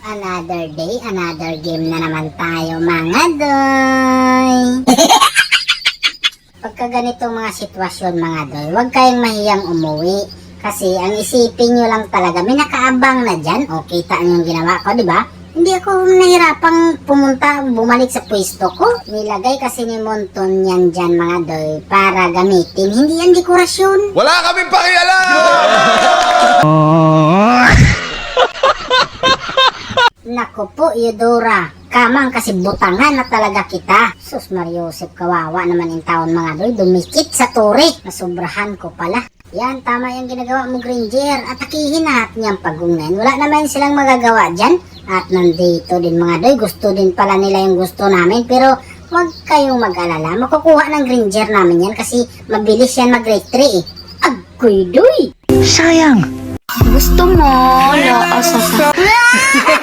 Another day, another game na naman tayo mga doy. Pagka ganitong mga sitwasyon mga doy, huwag kayong mahiyang umuwi. Kasi ang isipin nyo lang talaga, may nakaabang na dyan. O, kita nyo yung ginawa ko, di ba? Hindi ako nahirapang pumunta, bumalik sa pwesto ko. Nilagay kasi ni Monton yan dyan mga doy para gamitin. Hindi yan dekorasyon. Wala kaming pakialam! Nako po, Eudora. Kamang kasi butangan na talaga kita. Sus, Mariosep, kawawa naman yung taon mga doy. Dumikit sa turi. Nasubrahan ko pala. Yan, tama yung ginagawa mo, Granger. Atakihin natin yung pagungnan. Wala naman silang magagawa dyan. At nandito din mga doy. Gusto din pala nila yung gusto namin. Pero huwag kayong mag-alala. Makukuha ng Granger namin yan kasi mabilis yan mag-rate 3 eh. Agoy doy! Sayang. Gusto mo? Laasa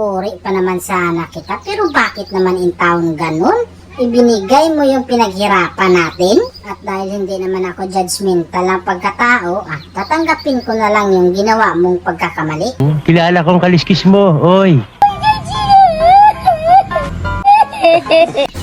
Pinupuri pa naman sana kita, pero bakit naman in town ganun? Ibinigay mo yung pinaghirapan natin? At dahil hindi naman ako judgmental ng pagkatao, ah, tatanggapin ko na lang yung ginawa mong pagkakamali. Kilala kong kaliskis mo, oy.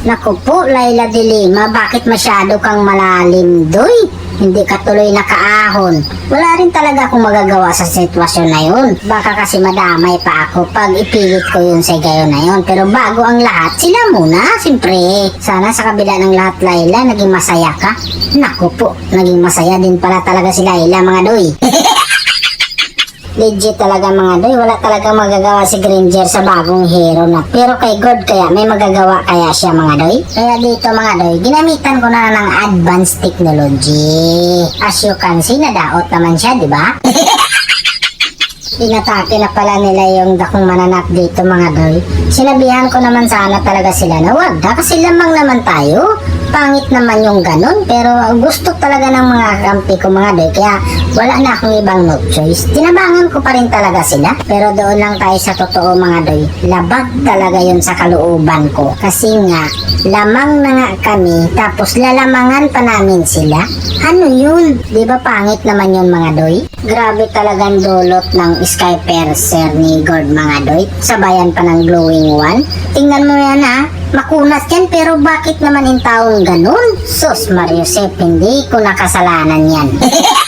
Naku po, Laila de Lima, bakit masyado kang malalim, doy? Hindi ka tuloy nakaahon. Wala rin talaga akong magagawa sa sitwasyon na yun. Baka kasi madamay pa ako pag ipilit ko yun sa gayon na yun. Pero bago ang lahat, sila muna, siyempre. Sana sa kabila ng lahat, Laila, naging masaya ka. Naku po, naging masaya din pala talaga si Laila, mga doy. Legit talaga mga doy, wala talaga magagawa si Granger sa bagong hero na. Pero kay God kaya may magagawa kaya siya mga doy. Kaya dito mga doy, ginamitan ko na ng advanced technology. As you can see, nadaot naman siya, di ba? Inatake na pala nila yung dakong mananap dito mga doy. Sinabihan ko naman sana talaga sila na wag na kasi lamang naman tayo. Pangit naman yung ganun pero gusto talaga ng mga kampi ko mga doy kaya wala na akong ibang no choice. Tinabangan ko pa rin talaga sila pero doon lang tayo sa totoo mga doy. Labag talaga yun sa kalooban ko kasi nga lamang na nga kami tapos lalamangan pa namin sila. Ano yun? Di ba pangit naman yun mga doy? Grabe talagang dulot ng Sky Percer ni Gord mga doy. Sabayan pa ng glowing one. Tingnan mo yan ha. Makunat yan pero bakit naman in taong ganun? Sus Mario Sep, hindi ko nakasalanan yan.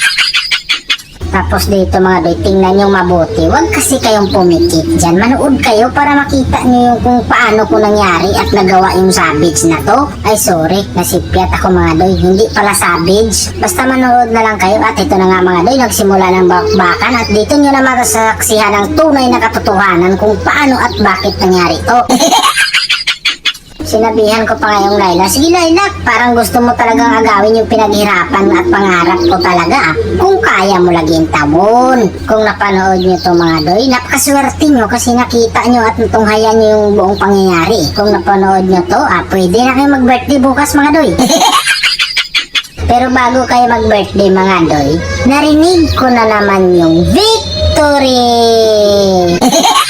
Tapos dito mga doy, tingnan nyo mabuti. Huwag kasi kayong pumikit dyan. Manood kayo para makita nyo yung kung paano ko nangyari at nagawa yung savage na to. Ay sorry, nasipyat ako mga doy. Hindi pala savage. Basta manood na lang kayo at ito na nga mga doy, nagsimula ng bakbakan at dito nyo na matasaksihan ang tunay na katotohanan kung paano at bakit nangyari to. Sinabihan ko pa ngayong Laila, sige Laila, parang gusto mo talagang agawin yung pinaghirapan at pangarap ko talaga. ah. Kung kaya mo laging tabon. Kung napanood nyo to mga doy, napakaswerte nyo kasi nakita nyo at natunghayan nyo yung buong pangyayari. Kung napanood nyo to, ah, pwede na kayo mag-birthday bukas mga doy. Pero bago kayo mag-birthday mga doy, narinig ko na naman yung victory!